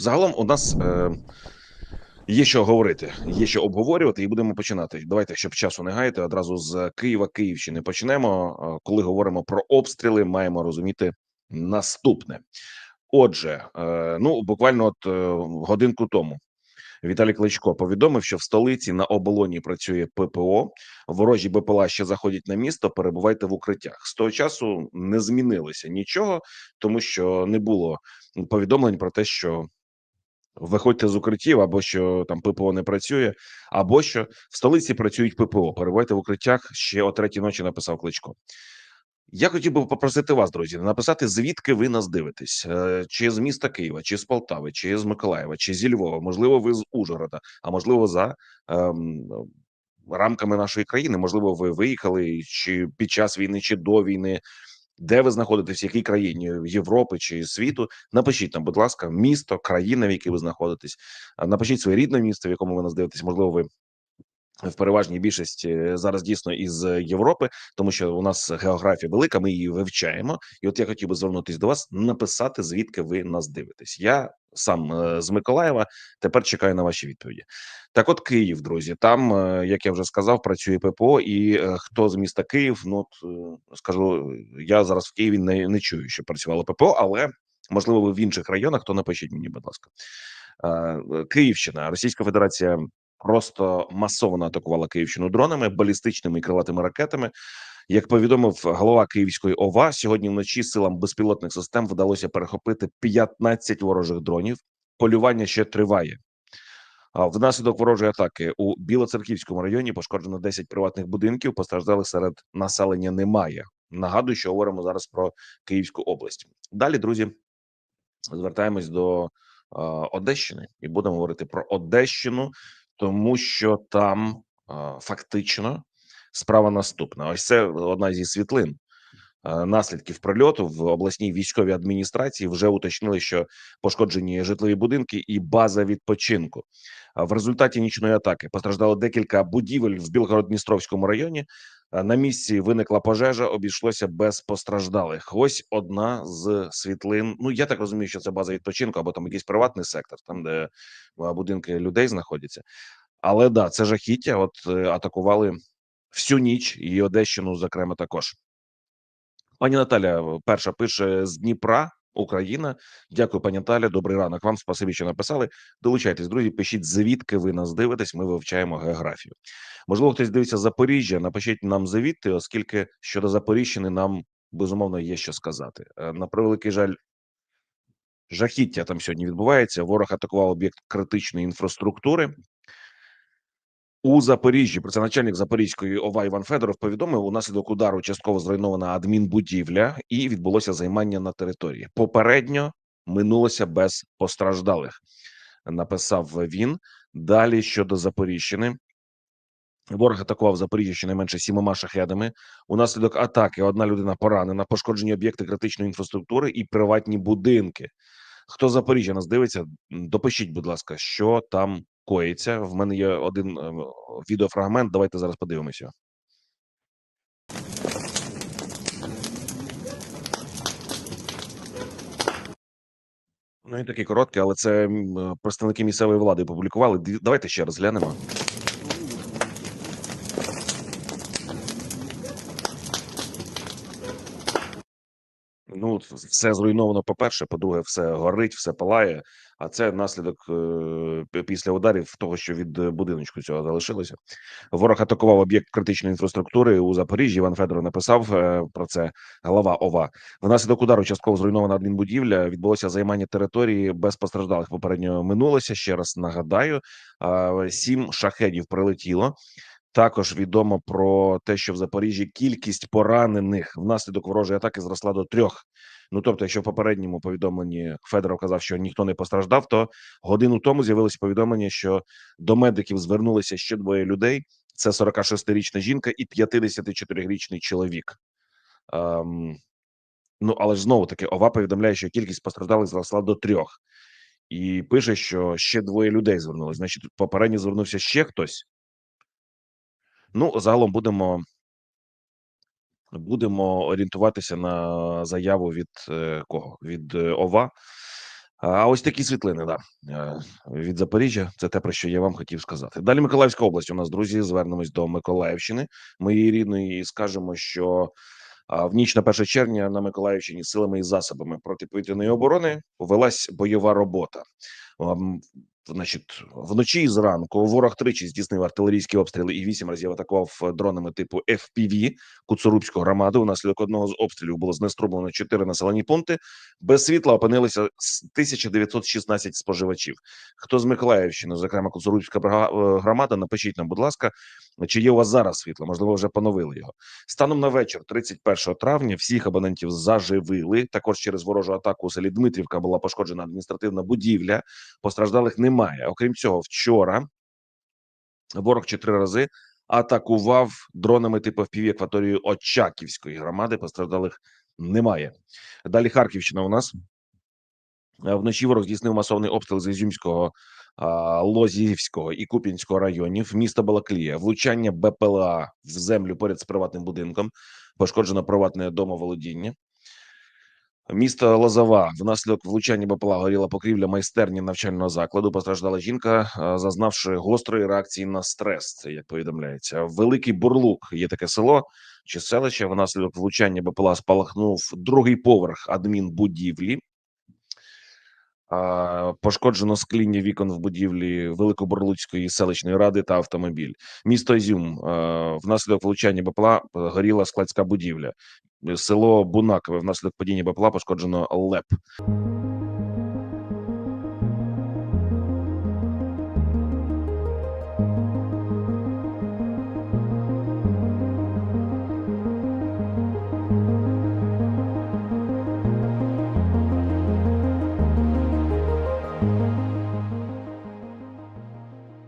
Загалом у нас е, є що говорити, є що обговорювати, і будемо починати. Давайте, щоб часу не гаяти, одразу з Києва, Київщини почнемо. Е, Коли говоримо про обстріли, маємо розуміти наступне. Отже, е, ну буквально от е, годинку тому Віталій Кличко повідомив, що в столиці на оболоні працює ППО. Ворожі БПЛА ще заходять на місто. Перебувайте в укриттях. З того часу не змінилося нічого, тому що не було повідомлень про те, що виходьте з укриттів, або що там ППО не працює, або що в столиці працюють ППО. Перебувайте в укриттях ще о третій ночі. Написав Кличко. Я хотів би попросити вас, друзі, написати звідки ви нас дивитесь, Е, чи з міста Києва, чи з Полтави, чи з Миколаєва, чи зі Львова. Можливо, ви з Ужгорода, а можливо, за ем, рамками нашої країни. Можливо, ви виїхали чи під час війни, чи до війни. Де ви знаходитесь, в якій країні Європи чи світу? Напишіть нам, будь ласка, місто, країна, в якій ви знаходитесь. Напишіть своє рідне місто, в якому ви нас дивитесь. Можливо, ви в переважній більшості е, зараз дійсно із Європи, тому що у нас географія велика, ми її вивчаємо. І от я хотів би звернутися до вас, написати звідки ви нас дивитесь. Я сам е, з Миколаєва. Тепер чекаю на ваші відповіді. Так, от Київ, друзі, там, е, як я вже сказав, працює ППО, і хто з міста Київ, ну от скажу, я зараз в Києві не, не чую, що працювало ППО, але можливо, ви в інших районах, то напишіть мені, будь ласка. Київщина, Російська Федерація просто масово атакувала Київщину дронами, балістичними і крилатими ракетами. Як повідомив голова Київської ОВА, сьогодні вночі силам безпілотних систем вдалося перехопити 15 ворожих дронів. Полювання ще триває. Внаслідок ворожої атаки у Білоцерківському районі пошкоджено 10 приватних будинків. Постраждалих серед населення немає. Нагадую, що говоримо зараз про Київську область. Далі, друзі, звертаємось до Одещини і будемо говорити про Одещину, тому що там е, фактично справа наступна. Ось це одна зі світлин. е, Наслідків прильоту в обласній військовій адміністрації вже уточнили, що пошкоджені житлові будинки і база відпочинку. В результаті нічної атаки постраждало декілька будівель в Білгород-Дністровському районі. Е, На місці виникла пожежа, обійшлося без постраждалих. Ось одна з світлин. Ну я так розумію, що це база відпочинку або там якийсь приватний сектор, там де е, будинки людей знаходяться. Але да, це жахіття. От е, атакували всю ніч і Одещину, зокрема, також. Пані Наталя перша пише з Дніпра, Україна. Дякую, пані Наталя. Добрий ранок. Вам спасибі, що написали. Долучайтесь, друзі. Пишіть звідки ви нас дивитесь. Ми вивчаємо географію. Можливо, хтось дивиться Запоріжжя. Напишіть нам звідти, оскільки щодо Запоріжжяни нам безумовно є що сказати. Е, На превеликий жаль. Жахіття там сьогодні відбувається. Ворог атакував об'єкт критичної інфраструктури. У Запоріжжі про це начальник Запорізької ОВА Іван Федоров повідомив, унаслідок удару частково зруйнована адмінбудівля і відбулося займання на території. Попередньо минулося без постраждалих. Написав він. Далі щодо Запоріжжяни. Ворог атакував Запоріжжя щонайменше сімома шахедами. Унаслідок атаки одна людина поранена, пошкоджені об'єкти критичної інфраструктури і приватні будинки. Хто Запоріжжя нас дивиться, допишіть, будь ласка, що там коїться. В мене є один е, відеофрагмент. Давайте зараз подивимося. Ну він такий короткий, але це е, представники місцевої влади опублікували. Давайте ще раз Ну, все зруйновано. По перше, по-друге, все горить, все палає. А це наслідок е, після ударів того, що від е, будиночку цього залишилося. Ворог атакував об'єкт критичної інфраструктури у Запоріжжі. Іван Федоров написав е, про це голова ОВА. Внаслідок удару частково зруйнована адмінбудівля. Відбулося займання території без постраждалих. Попередньо минулося. Ще раз нагадаю, сім шахедів прилетіло. Також відомо про те, що в Запоріжжі кількість поранених внаслідок ворожої атаки зросла до трьох. Ну тобто, якщо в попередньому повідомленні Федоров казав, що ніхто не постраждав, то годину тому з'явилося повідомлення, що до медиків звернулися ще двоє людей: це 46-річна жінка і 54-річний чоловік. Ем, ну але ж знову таки ОВА повідомляє, що кількість постраждалих зросла до трьох, і пише, що ще двоє людей звернулися. Значить, попередньо звернувся ще хтось. Ну, загалом будемо будемо орієнтуватися на заяву від е, кого? Від е, ОВА. А ось такі світлини, да, е, від Запоріжжя. Це те, про що я вам хотів сказати. Далі Миколаївська область. У нас друзі, звернемось до Миколаївщини, моєї рідної, і скажемо, що в ніч на 1 червня на Миколаївщині силами і засобами протиповітряної оборони повелась бойова робота. Значить, вночі і зранку ворог тричі здійснив артилерійські обстріли і вісім разів атакував е, дронами типу FPV Куцурубську громаду. Внаслідок одного з обстрілів було знеструблено чотири населені пункти. Без світла опинилися з 1916 споживачів. Хто з Миколаївщини, зокрема Куцурубська е, громада, напишіть нам, будь ласка, чи є у вас зараз світло? Можливо, вже поновили його. Станом на вечір, 31 травня, всіх абонентів заживили. Також через ворожу атаку у селі Дмитрівка була пошкоджена адміністративна будівля. Постраждалих немає. Окрім цього, вчора ворог чотири рази атакував дронами типу FPV акваторію Очаківської громади. Постраждалих немає. Далі Харківщина у нас. Е, Вночі ворог здійснив масовий обстріл з Ізюмського, Лозівського і Куп'янського районів міста Балаклія. Влучання БПЛА в землю поряд з приватним будинком. Пошкоджено приватне домоволодіння. Місто Лозова внаслідок влучання БПЛА горіла покрівля майстерні навчального закладу. Постраждала жінка, зазнавши гострої реакції на стрес. Як повідомляється. Великий Бурлук є таке село чи селище. Внаслідок влучання БПЛА спалахнув другий поверх адмінбудівлі. Пошкоджено скління вікон в будівлі Великоборлуцької селищної ради та автомобіль. Місто Ізюм внаслідок влучання БПЛА е, горіла складська будівля. Село Бунакове внаслідок падіння бапла пошкоджено ЛЕП.